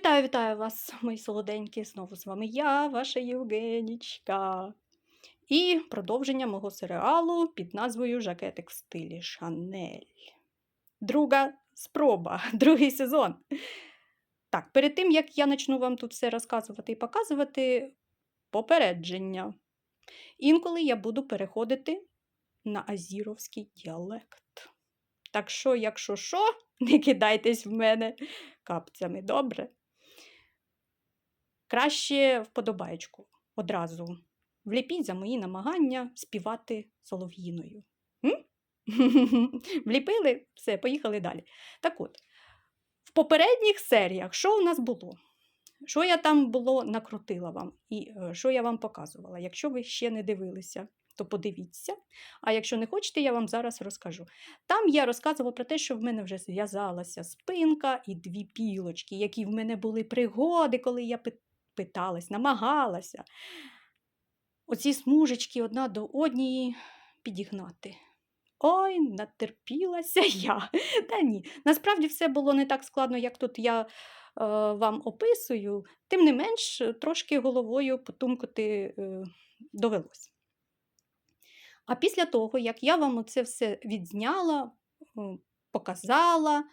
Вітаю, вітаю вас, мої солоденькі. Знову з вами я, ваша Євгенічка. І продовження мого серіалу під назвою Жакетик в стилі Шанель. Друга спроба, другий сезон. Так, перед тим як я почну вам тут все розказувати і показувати, попередження. Інколи я буду переходити на азіровський діалект. Так що, якщо що, не кидайтесь в мене капцями, добре? Краще вподобаєчку одразу. Вліпіть за мої намагання співати солов'їною. Вліпили? Все, поїхали далі. Так от, в попередніх серіях, що у нас було? Що я там було накрутила вам і е, що я вам показувала? Якщо ви ще не дивилися, то подивіться. А якщо не хочете, я вам зараз розкажу. Там я розказувала про те, що в мене вже зв'язалася спинка і дві пілочки, які в мене були пригоди, коли я пи- питалась, намагалася. Оці смужечки одна до однієї підігнати. Ой, натерпілася я. Та ні. Насправді все було не так складно, як тут я е, вам описую. Тим не менш, трошки головою потумкати е, довелось. А після того, як я вам це все відзняла, м, показала,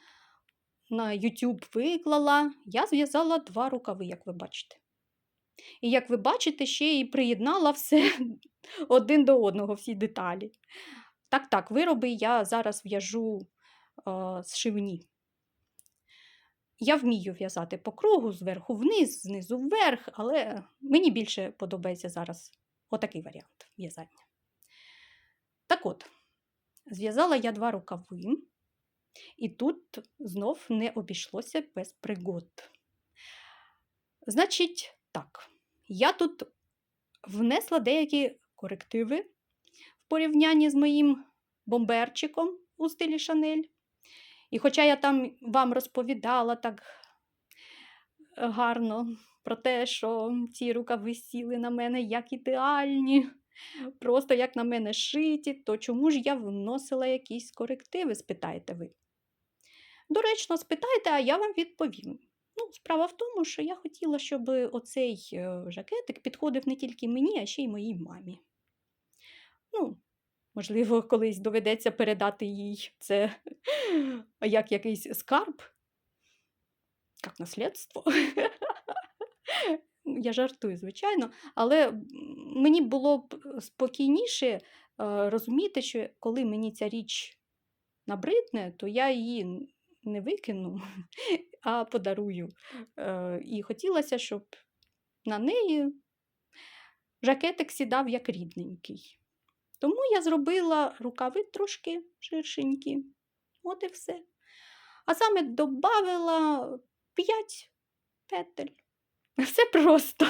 на YouTube виклала, я зв'язала два рукави, як ви бачите. І як ви бачите, ще і приєднала все один до одного, всі деталі. Так, так, вироби я зараз в'яжу е, зшивні. Я вмію в'язати по кругу, зверху вниз, знизу вверх, але мені більше подобається зараз отакий варіант в'язання. Так от, зв'язала я два рукави, і тут знов не обійшлося без пригод. Значить, так, я тут внесла деякі корективи в порівнянні з моїм бомберчиком у стилі Шанель. І хоча я там вам розповідала так гарно про те, що ці рукави сіли на мене як ідеальні, просто як на мене шиті, то чому ж я вносила якісь корективи, спитаєте ви? Доречно, спитайте, а я вам відповім. Ну, справа в тому, що я хотіла, щоб оцей е, жакетик підходив не тільки мені, а ще й моїй мамі. Ну, можливо, колись доведеться передати їй це як якийсь скарб, як наслідство. Я жартую, звичайно, але мені було б спокійніше е, розуміти, що коли мені ця річ набридне, то я її не викину, а подарую. Е, І хотілося, щоб на неї жакетик сідав як рідненький. Тому я зробила рукави трошки ширшенькі. От і все. А саме додавила 5 петель. Все просто.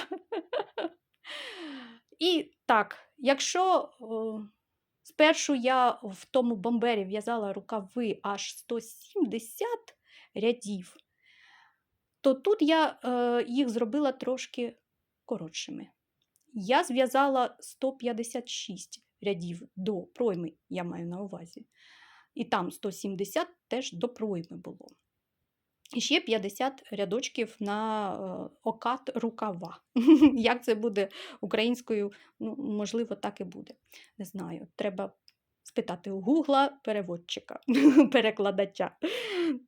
І так, якщо спершу я в тому бомбері в'язала рукави аж 170 рядів, то тут я е, їх зробила трошки коротшими. Я зв'язала 156 рядів до пройми, я маю на увазі. І там 170 теж до пройми було. І ще 50 рядочків на е, окат рукава. Як це буде українською? Ну, можливо, так і буде. Не знаю. Треба спитати у Гугла переводчика, перекладача.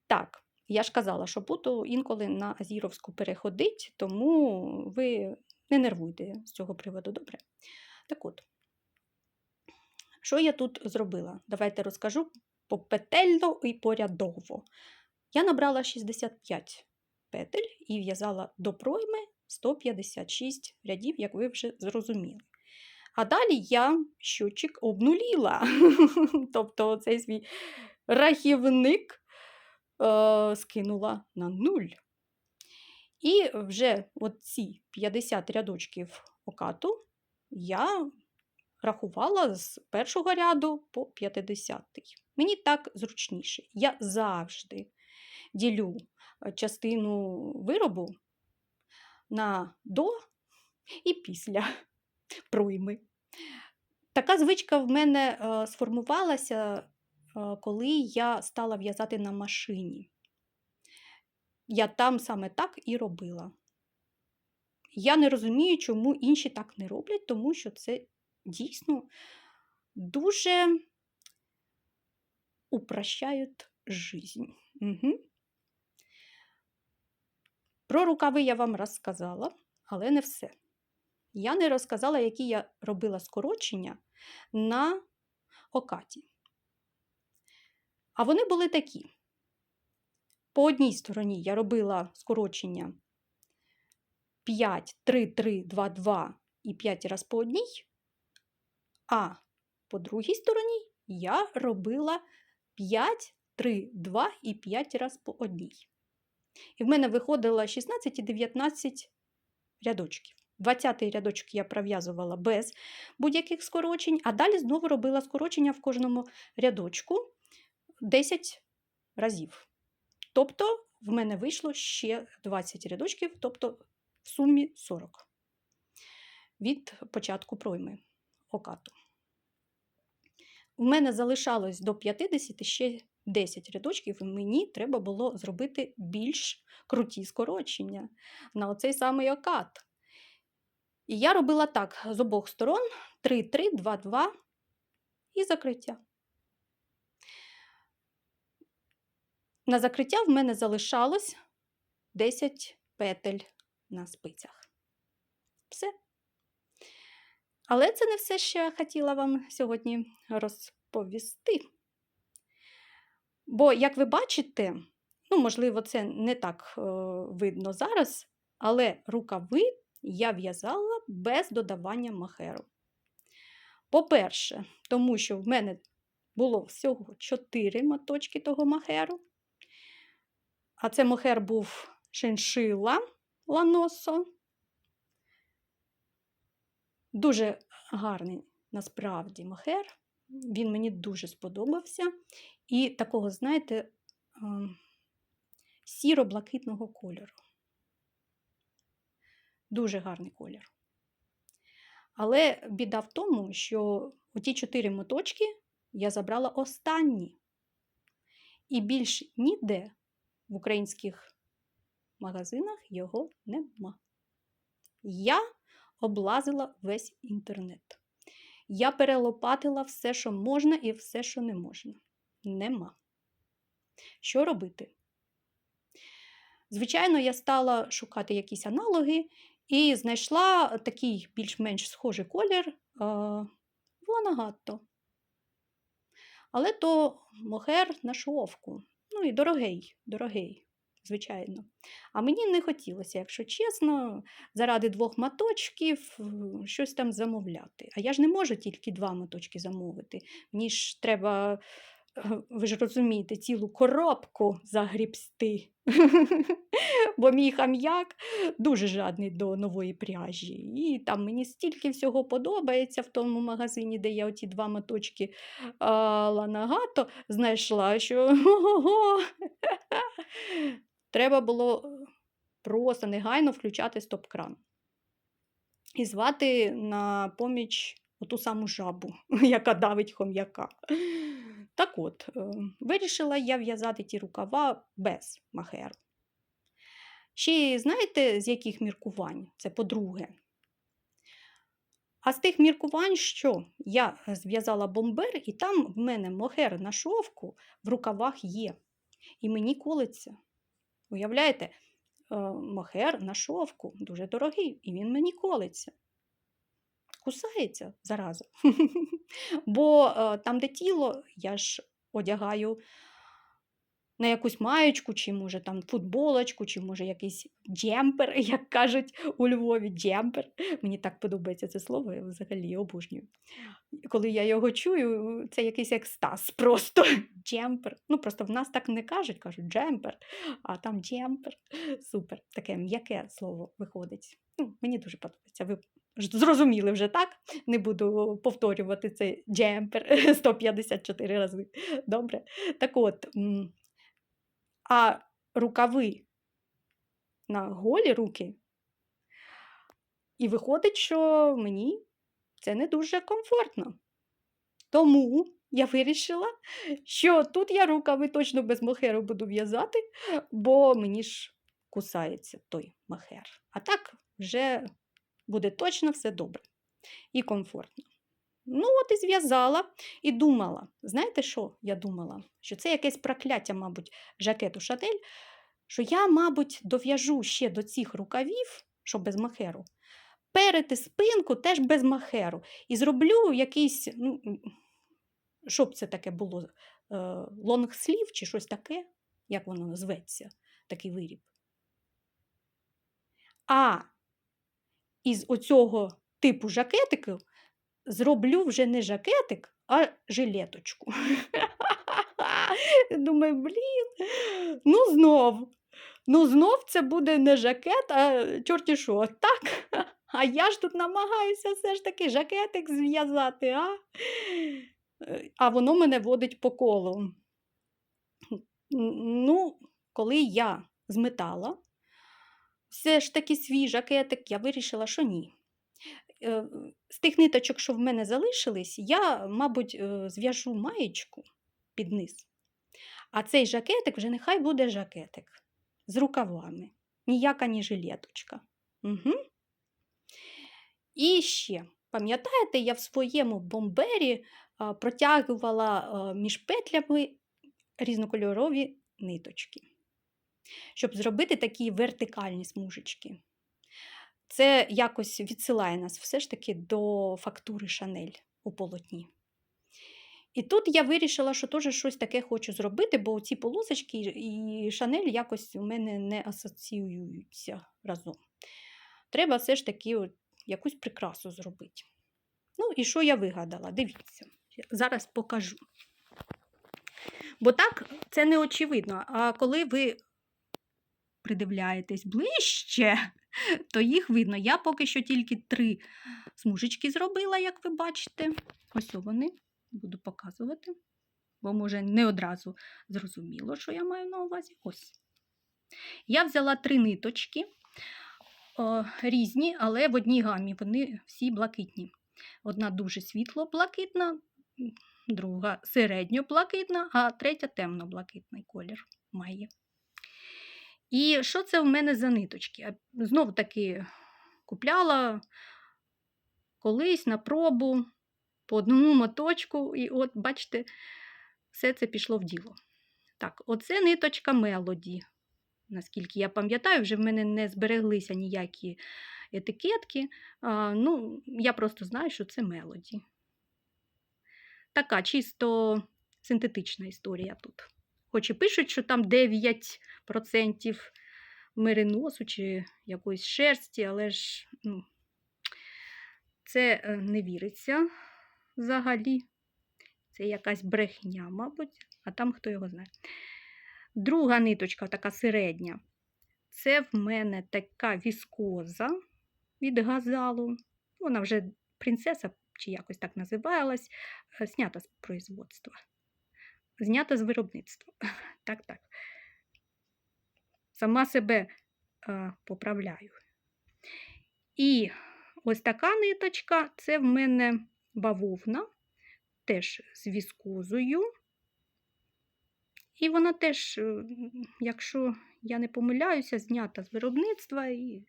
Так, я ж казала, що буду інколи на Азіровську переходить, тому ви не нервуйте з цього приводу, добре? Так от, що я тут зробила? Давайте розкажу попетельно і порядово. Я набрала 65 петель і в'язала до пройми 156 рядів, як ви вже зрозуміли. А далі я щочик обнуліла. тобто цей свій рахівник е, скинула на нуль. І вже ці 50 рядочків окату я рахувала з першого ряду по 50. Мені так зручніше. Я завжди ділю е, частину виробу на до і після пройми. Така звичка в мене е, сформувалася, коли я стала в'язати на машині. я там саме так і робила. Я не розумію, чому інші так не роблять, тому що це дійсно дуже упрощають жизнь. Угу. Про рукави я вам розказала, але не все. Я не розказала, які я робила скорочення на окаті. А вони були такі. По одній стороні я робила скорочення 5, 3, 3, 2, 2 і 5 раз по одній, а по другій стороні я робила 5, 3, 2 і 5 раз по одній. І в мене виходило 16 і 19 рядочків. 20-й рядочок я пров'язувала без будь-яких скорочень, а далі знову робила скорочення в кожному рядочку 10 разів. Тобто, в мене вийшло ще 20 рядочків, тобто в сумі 40 від початку пройми окату. В мене залишалось до 50 ще 10 рядочків, і мені треба було зробити більш круті скорочення на оцей самий окат. І я робила так з обох сторон: 3, 3, 2, 2 і закриття. На закриття в мене залишалось 10 петель на спицях. Все. Але це не все, що я хотіла вам сьогодні розповісти. Бо, як ви бачите, ну, можливо, це не так е, видно зараз, але рукави я в'язала без додавання махеру. По-перше, тому що в мене було всього 4 моточки того махеру. А це мохер був шиншила ланосо. Дуже гарний насправді мохер. Він мені дуже сподобався. І такого, знаєте, ем, сіро-блакитного кольору. Дуже гарний колір. Але біда в тому, що оті чотири моточки я забрала останні. І більш ніде в українських магазинах його нема. Я облазила весь інтернет. Я перелопатила все, що можна, і все, що не можна. Нема. Що робити? Звичайно, я стала шукати якісь аналоги і знайшла такий більш-менш схожий колір в ланагатто. Але то мохер на шовку. Ну і дорогий, дорогий, звичайно. А мені не хотілося, якщо чесно, заради двох моточків щось там замовляти. А я ж не можу тільки два моточки замовити. Мені ж треба ви ж розумієте, цілу коробку загрібсти. Бо мій хам'як дуже жадний до нової пряжі. І там мені стільки всього подобається в тому магазині, де я оті два моточки а, ланагато знайшла, що ого, треба було просто негайно включати стоп-кран. І звати на поміч оту саму жабу, яка давить хом'яка. Так от, е, вирішила я в'язати ті рукава без махеру. Ще знаєте, з яких міркувань? Це по-друге. А з тих міркувань, що я зв'язала бомбер, і там в мене мохер на шовку в рукавах є. І мені колиться. Уявляєте, е, мохер на шовку дуже дорогий, і він мені колиться кусається зараза. Бо е, там, де тіло, я ж одягаю на якусь маєчку, чи, може, там футболочку, чи, може, якийсь джемпер, як кажуть у Львові, джемпер. Мені так подобається це слово, я взагалі обожнюю. Коли я його чую, це якийсь екстаз просто джемпер. Ну, просто в нас так не кажуть, кажуть джемпер, а там джемпер. Супер, таке м'яке слово виходить. Ну, Мені дуже подобається. Ви зрозуміли вже так. Не буду повторювати цей джемпер 154 рази. Добре. Так от, а рукави на голі руки. І виходить, що мені це не дуже комфортно. Тому я вирішила, що тут я рукави точно без мохеру буду в'язати, бо мені ж кусається той махер. А так вже буде точно все добре і комфортно. Ну, от і зв'язала і думала. Знаєте, що я думала? Що це якесь прокляття, мабуть, жакету Шатель, що я, мабуть, дов'яжу ще до цих рукавів, що без махеру, перети спинку теж без махеру. І зроблю якийсь, ну, що б це таке було, е, лонгслів чи щось таке, як воно назветься, такий виріб. А із оцього типу жакетиків зроблю вже не жакетик, а жилеточку. Думаю, блін, ну знов. Ну, знов це буде не жакет, а чорті що, так? А я ж тут намагаюся все ж таки жакетик зв'язати, а? А воно мене водить по колу. Ну, коли я зметала, все ж таки свій жакетик, я вирішила, що ні. Е, З тих ниточок, що в мене залишились, я, мабуть, е, зв'яжу маєчку під низ. А цей жакетик вже нехай буде жакетик з рукавами. Ніяка не жилеточка. Угу. І ще, пам'ятаєте, я в своєму бомбері протягувала між петлями різнокольорові ниточки, щоб зробити такі вертикальні смужечки. Це якось відсилає нас все ж таки до фактури Шанель у полотні. І тут я вирішила, що теж щось таке хочу зробити, бо ці полосочки і Шанель якось у мене не асоціюються разом. Треба все ж таки от якусь прикрасу зробити. Ну, і що я вигадала? Дивіться, зараз покажу. Бо так це не очевидно. А коли ви придивляєтесь ближче, то їх видно. Я поки що тільки три смужечки зробила, як ви бачите. Ось вони буду показувати, бо, може, не одразу зрозуміло, що я маю на увазі. Ось. Я взяла три ниточки о, різні, але в одній гамі вони всі блакитні. Одна дуже світло-блакитна, друга середньо-блакитна, а третя темно-блакитний колір має. І що це в мене за ниточки? Знову таки купляла колись на пробу по одному моточку, і от, бачите, все це пішло в діло. Так, оце ниточка Мелоді. Наскільки я пам'ятаю, вже в мене не збереглися ніякі етикетки. А, ну, Я просто знаю, що це Мелоді. Така чисто синтетична історія тут. Хоч і пишуть, що там 9% мериносу чи якоїсь шерсті, але ж ну, це е, не віриться взагалі. Це якась брехня, мабуть, а там хто його знає. Друга ниточка, така середня. Це в мене така віскоза від газалу. Вона вже принцеса, чи якось так називалась, е, знята з производства. Знята з виробництва. Так, так. Сама себе е, поправляю. І ось така ниточка це в мене бавовна, теж з віскозою. І вона теж, е, якщо я не помиляюся, знята з виробництва, і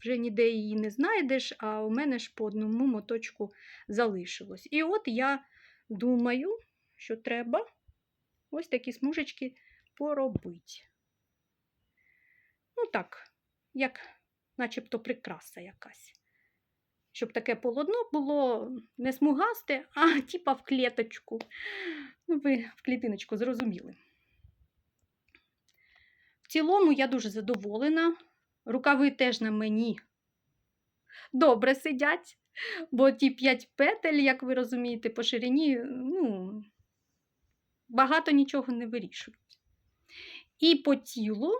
вже ніде її не знайдеш, а у мене ж по одному моточку залишилось. І от я думаю, що треба ось такі смужечки поробити. Ну так, як начебто прикраса якась. Щоб таке полотно було не смугасте, а типа в клеточку. Ну, ви в клітиночку зрозуміли. В цілому я дуже задоволена. Рукави теж на мені добре сидять, бо ті 5 петель, як ви розумієте, по ширині, ну, багато нічого не вирішують. І по тілу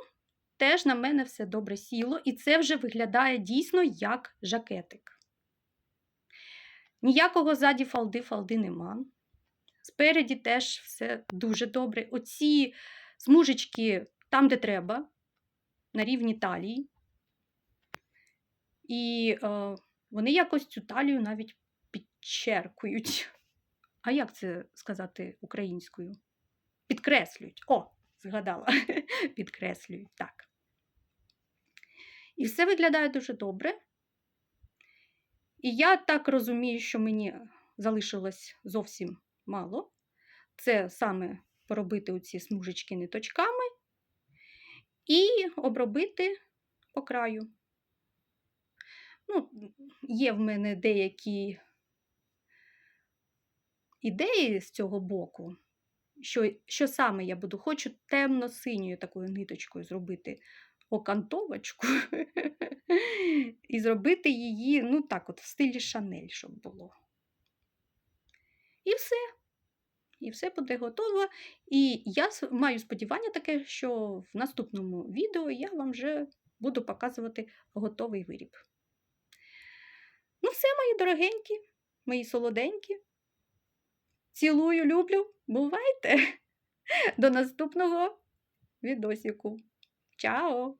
теж на мене все добре сіло, і це вже виглядає дійсно як жакетик. Ніякого ззаді фалди фалди нема. Спереді теж все дуже добре. Оці смужечки там, де треба, на рівні талії. І е, вони якось цю талію навіть підчеркують. А як це сказати українською? Підкреслюють. О, згадала, підкреслюють, так. І все виглядає дуже добре. І я так розумію, що мені залишилось зовсім мало. Це саме поробити оці смужечки ниточками і обробити по краю. Ну, є в мене деякі ідеї з цього боку, що, що саме я буду. Хочу темно-синьою такою ниточкою зробити окантовочку і зробити її, ну так, от в стилі Шанель, щоб було. І все. І все буде готово. І я маю сподівання таке, що в наступному відео я вам вже буду показувати готовий виріб. Ну, все, мої дорогенькі, мої солоденькі. Цілую, люблю. Бувайте! До наступного відосіку. Чао!